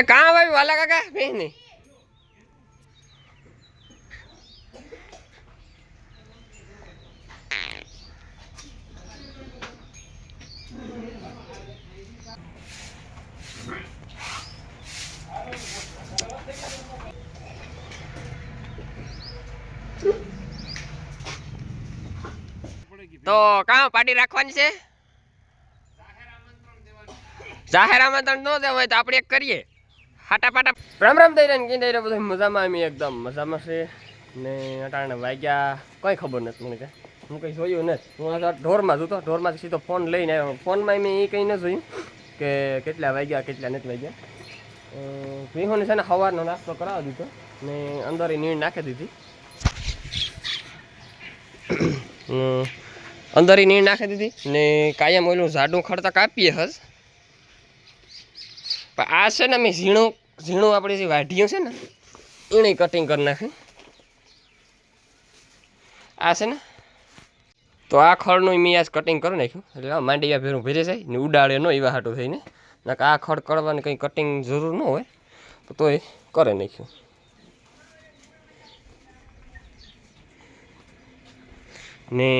એ કાં ભાઈ વાલા કાકા? બે તો કામ પાર્ટી રાખવાની છે? જાહેર આમંત્રણ ન દેવાય તો આપણે એક કરીએ. હાટા રામ રામ દઈ રહ્યા કીધે રહ્યા બધું? મજામાં અમે એકદમ. મજામાં છે. ને અટાણે વાગ્યા. કંઈ ખબર નથી મને કાંઈ હું કંઈ જોયું નથી. હું ઢોરમાં જોતો ઢોરમાંથી સીધો ફોન લઈને આવ્યો. ફોનમાં મેં એ કંઈ ન જોયું કે કેટલા વાગ્યા, કેટલા નથી વાગ્યા. વિહોને છે ને સવારનો નાસ્તો કરાવી દીધો ને અંદર નીણ નાખી દીધી. અંદર નીણ નાખી દીધી ને કાયમ ઓલું ઝાડું ખડતા કાપીએ હસ પણ આ છે ને મેં ઝીણું ઝીણું આપણે જે વાઢીઓ છે ને, એને કટિંગ કરી નાખે. આ છે ને, તો આ ખડનું મેં આજ કટિંગ કરી નાખ્યું. એટલે માંડીયા ભેરું ભેરે જાય ને ઉડાડે ન એવા હાટું થઈને. નકર આ ખડ કરવાની કંઈ કટિંગ જરૂર ન હોય, તો તોય કરે નાખ્યું. ને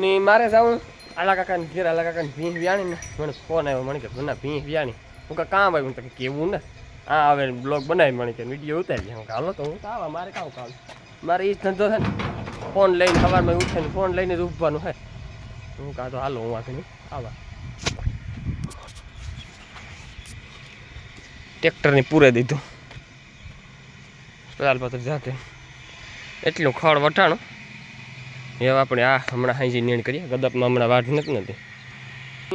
ને મારે જાઉં આલા કાકાને ઘેર આલા કાકાને ભીંસ વ્યાણી ને. મને ફોન આવ્યો, મને કે મને ભીંસ વ્યાણી. હું કે કામ આવ્યું તો કેવું ને? આ આવે બ્લોગ બનાવી મને કે, વીડિયો ઉતારી હું હાલો તો હું તો આવા, મારે કામ કામ મારે એ જ ધંધો છે ને. ફોન લઈને સવારમાં ઉઠે ને ફોન લઈને જ ઉભવાનું હે હું કાં તો હાલો, હું આગળ આવા. ટ્રેક્ટરની પૂરે દીધું. પેલાલ પાછળ જાતે. એટલું ખડ વટાણું. એવા આપણે આ હમણાં હાઈજી નીણ કરીએ. ગદપમાં હમણાં વાઢ નથી નથી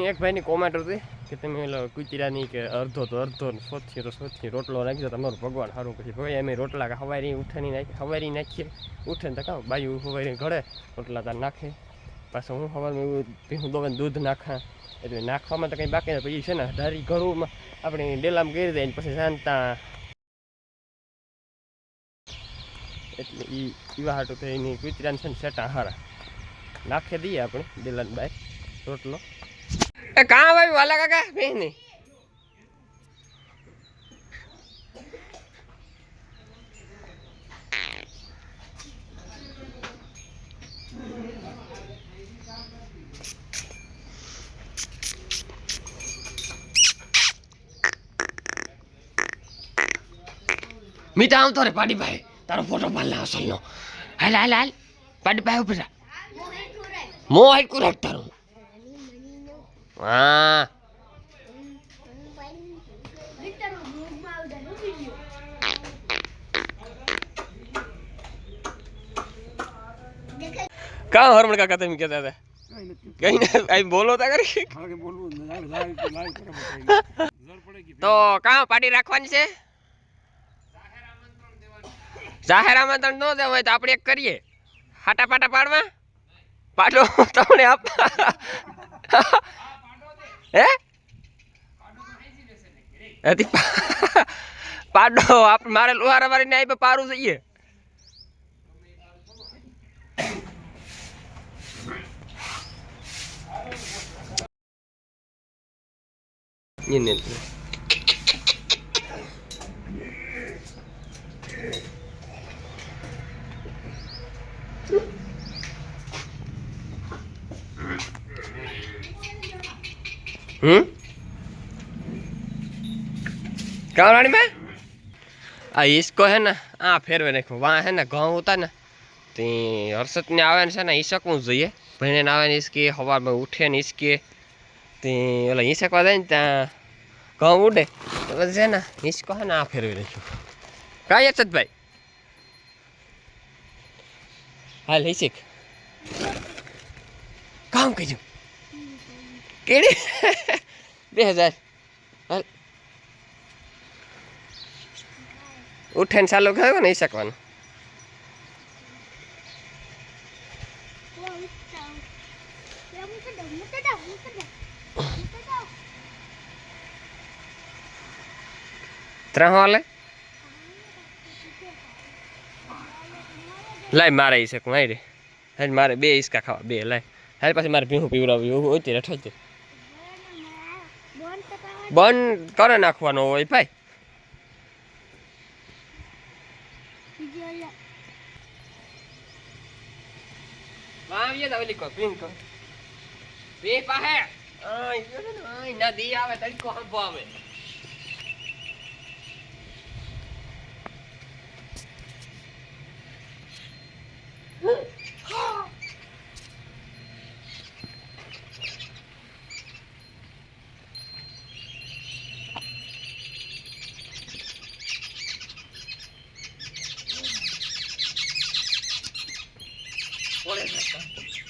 એક ભાઈની કોમેન્ટ હતી કે તમે ઓલો કુચીરાની કે અડધો તો અડધો ને સોથી તો સોથી રોટલો નાખી દો તમારું ભગવાન સારું પછી ભાઈ અમે રોટલા કે હવારી ઉઠાની નાખી, હવારી નાખીએ. ઉઠે ને તો કાં બાયું હવારી ઘડે રોટલા તાર નાખે. પાછું હું હવારમાં એવું ભીહું દોવે દૂધ નાખા. એટલે નાખવામાં તો કંઈ બાકી નથી. પછી છે ને ધારી ઘરોમાં આપણે ડેલામાં ગીરી દે પછી શાંતા એટલે એ એવા હાટું તો એની કુતરાને છે ને સેટા હારા. નાખી દઈએ આપણે દિલાન બાય રોટલો. એ કાં ભાઈ, વાલા કાકા બે નહીં મીઠા આવતો રે પાડીભાઈ. તારો ફોટો પાડ લે અસલનો હાલ હાલ હાલ પાડીભાઈ ઉપર જા મો હાઈટ કુ રાખ તારું હા કા હરમણ કાકા તમે કહેતા હતા કઈ ને આઈ બોલો તા કરી તો કા પાર્ટી રાખવાની છે જાહેર આમંત્રણ ન દેવું હોય તો આપણે એક કરીએ. હાટા પાટા પાડવા? પાડો તમને આપ હે? પાડો, આપ, મારે લુહારા વાળીને આવી પારું જઈએ એને હમ કાવરાણી में આ ઈસકો હે ને આ ફેરવે નાખ્યું વાં હે ને ઘઉં ઉતા ને તે હર્ષદ ને આવે ને છે ને ઈસકવું જોઈએ ભણીને ને આવે ને ઈસકી સવારમાં ઉઠે ને ઈસકે તે ઓલા ઈસકવા જાય ને ત્યાં ઘઉં ઉડે તો પછી છે ને ઈસકો હે ને આ ફેરવી નાખ્યું કાંઈ હર્ષદભાઈ હાલ ઈસક કામ કર્યું કેડી બે હજાર હાલ ઉઠીને ચાલુ કર્યો ને શકવાનું ત્રણ હાલે લાય મારે ઈ શકું આઈ રે હાલ મારે બે ઈસકા ખાવા બે લાય હાલ પાછી મારે ભીહું પીવડાવ્યું એવું હોય તે રઠો બંધ કરી નાખવાનો હોય ભાઈ. આવીએ તો ઓલી કો પિંક બે પાહે. આય નદી આવે, તડકો હંપો આવે.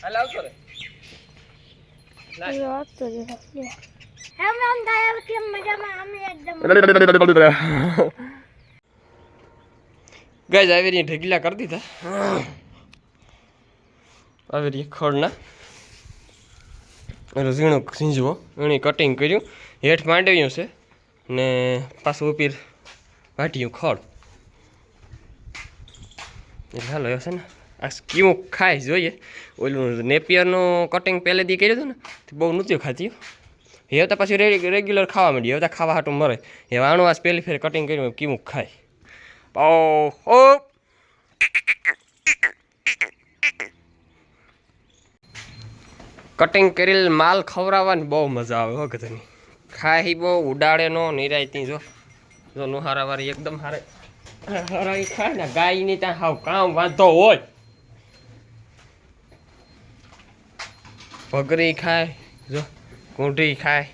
હાલ આવતો રે. એકદમ ગાઈઝ આવી રહી ઢગલા કરી દીધા. આવી રહી ખડના એટલે ઝીણું સીંજવો. એની કટિંગ કર્યું. હેઠ માંડવ્યું છે. ને પાછું ઉપીર વાટ્યું ખડ એટલે હાલો એ છે ને આ સ્કીમો ખાય જોઈએ. ઓલું નેપિયરનું કટિંગ પહેલેથી કર્યું હતું ને બહુ નહોતું ખાતી હવે તો પાછું રેગ્યુલર ખાવા માંડી હવે ખાવા હાટું મરે. એ વાણવાસ પહેલી ફેર કટિંગ કર્યું કેવું ખાય. પાઉ ઓ કટિંગ કરેલ માલ ખવડાવવાની બહુ મજા આવે, હો કદાની ખાય બહુ, ઉડાડે નો નિરાયતી જો. જો નુહારાવાળી એકદમ હારે. હરાઈ ખાય ને, ગાયની ત્યાં હાવ કામ વાંધો હોય. ભગરી ખાય, જો કુંઢી ખાય.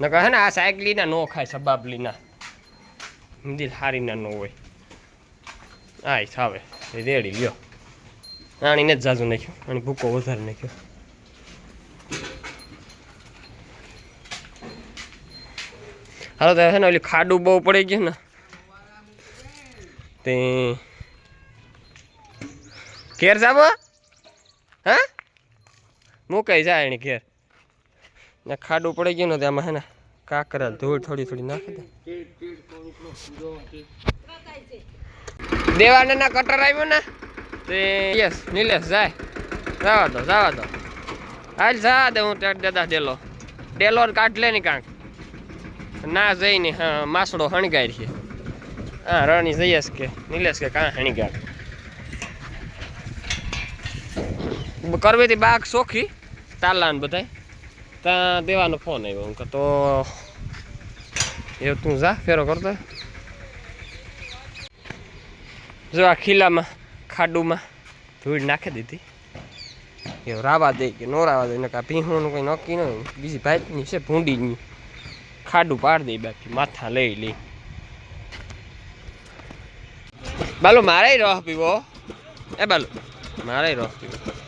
ન કહે ને આ સાયકલીના ન ખાય સબાબલીના મંદિર હારીના નો હોય. આય સાવે રેડી, લ્યો. આણીને જ જાજુ નાખ્યો, અને ભૂકો વધારે નાખ્યો. હાલો, તો છે ને ઓલી ખાડું બહુ પડી ગયું ને. તે ઘેર જાબો હા? મુકાઈ જાય એની ઘેર. ને ખાડું પડી ગયું ને આમાં હે ને કાકરા ધૂળ થોડી થોડી નાખી દે. દેવાને ના કટર આવ્યો ને, તે યસ, નિલેશ જાય. જવા દો જવા દો. હાલ જા દે, હું ત્યાં દાદા ડેલો. ડેલો કાઢ લે ને કાંક. ના જઈને હા, માસડો હણગાય છે. હા, રણી જઈશ કે, નિલેશ કે કાં હણીગાય કરવી હતી બાગ સોખી. તાલા ને બધાય? ત્યાં દેવાનો ફોન આવ્યો. હું તો એ તું જા, ફેરો કરતો જો આ ખીલામાં, ખાડુમાં ધૂળ નાખી દીધી. એ રાવા દે કે નો રાવા દે ને કાં ભીહુંનું કંઈ નક્કી ન બીજી ભાઈની છે, ભૂંડીની. ખાડું પાડી દે બાકી, માથા લઈ લે. બાલો, મારે રહ પીવો. એ બાલો, મારે રહ પીવો.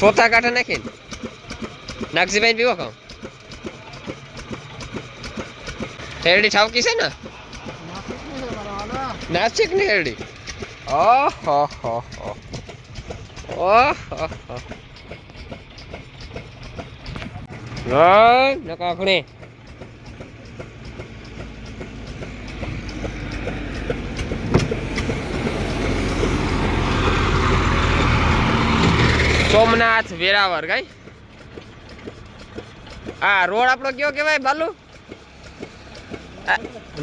સોતા કાંઠા નાખીને. નાગજીભાઈ પીવો કહું. હેરડી છાવકી છે ને? નાસિકની હેરડી. ઓહો, હો હો. ઓહો, હો. નકાખણી સોમનાથ વેરાવર કઈ આ રોડ આપણો કયો કેવાય બાલુ?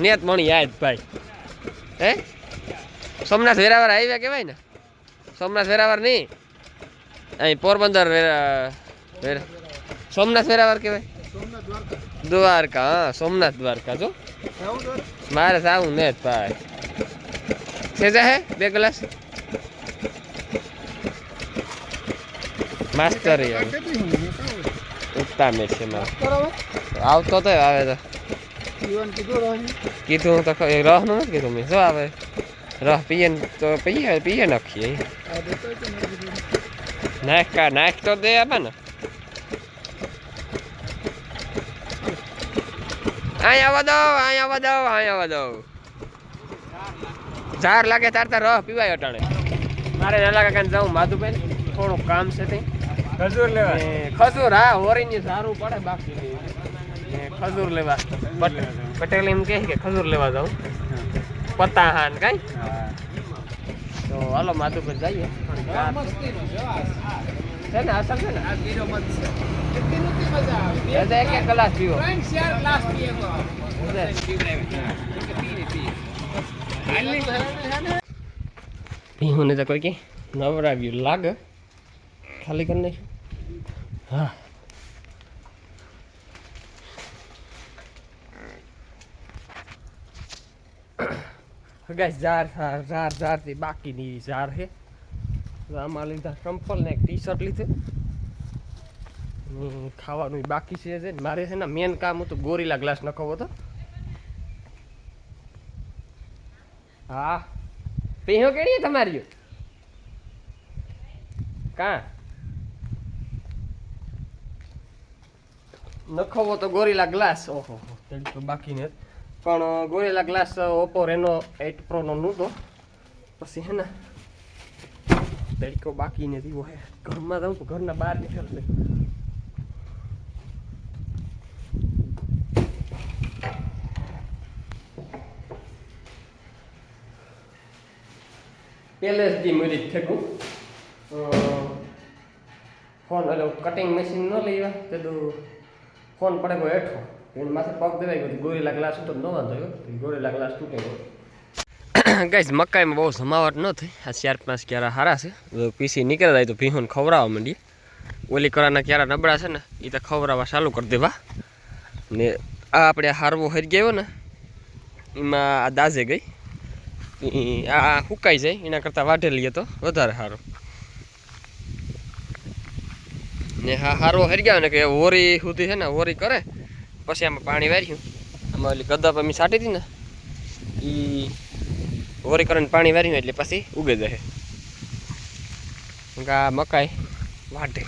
નેત મણી યાદ ભાઈ. હે? સોમનાથ વેરાવર હાઈવે કેવાય ને? સોમનાથ વેરાવર નહીં. અહીં પોરબંદર સોમનાથ વેરાવર કેવાય દ્વારકા, હા, સોમનાથ દ્વારકા, જો. મારે સાવું ને જ ભાઈ. છે હે, બે ગ્લાસ. માસ્ટર ઉત્તામે છે આવતો તો આવે તો. કીધું તો રહનું નથી કીધું મેં. શું આવે? રહ, પીએ તો પીએ પીએ નાખીએ નાખ કા નાખ તો દે આપે ને. અહીંયા આવવા અહીંયા વધો આવવા વધો ઝાર લાગે તાર તાર રહ પીવાય અટાણે. મારે ના લાગે કાંઈ જાઉં માધુભાઈ થોડુંક કામ છે તે. ખજૂર લેવા. ખજૂર હા ઓરેન્જ સારું પડે બાકી. ખજૂર લેવા. પટ- પટેલ એમ કહે કે ખજૂર લેવા જાઉં. પત્તા હાન કઈ? તો હાલો માધુભાઈ જઈએ. છે ને અસર છે ને? એક એક ગ્લાસ પીવો. પીવું ને તો કોઈ કે નવરાવ્યું લાગે. ખાલી કરી નાખ હા. ગાઈસ ઝાર ઝાર ઝાર જારથી બાકીની ઝાર છે. આમાં લીધા ચંપલ એક ટી શર્ટ લીધું ખાવાનું બાકી છે ને મારે છે ને મેન કામ હતું ગોરીલા ગ્લાસ નખાવો હતો. હા. પીહો કેડી તમારી કા? નખાવો તો ગોરીલા ગ્લાસ, ઓહો તો બાકી ને પણ Gorilla glass Oppo Reno eight પ્રોનો નહોતો. પછી હે ને, તડકો બાકી નથી હોય ઘરમાં જાઉં તો ઘરના બહાર નીકળશે. પહેલેથી મરી ઠેકું ફોન, એટલે કટિંગ મશીન ન લેવા તે તો ફોન પડે કોઈ હેઠો. એને માથે પગ દેવાઈ ગયો, ગોરેલા ગ્લાસ હતો ન વાંધો ગયો ગોરેલા ગ્લાસ તૂટે ગયો. મકાઈમાં બહુ જમાવટ ન થઈ. આ ચાર પાંચ ક્યારા હારા છે. પીસી નીકળે જાય તો ભીહોને ખવડાવવા માંડીએ. ઓલી કરાના ક્યારા નબળા છે ને એ તો ખવડાવવા ચાલુ કરી દેવા. ને આ આપણે હારવો હરી ગયો ને, એમાં આ દાજે ગઈ. આ સુકાઈ જાય, એના કરતાં વાઢેલી તો વધારે સારું ને હા, હારો હરી ગયા ને કે હોરી સુધી છે ને, હોરી કરે. પછી આમાં પાણી વાર્યું. આમાં ઓલી ગદા અમે છાંટી હતી ને એ હોરી કરીને પાણી વાર્યું એટલે પછી ઉગે જાય. આ મકાઈ વાઢે.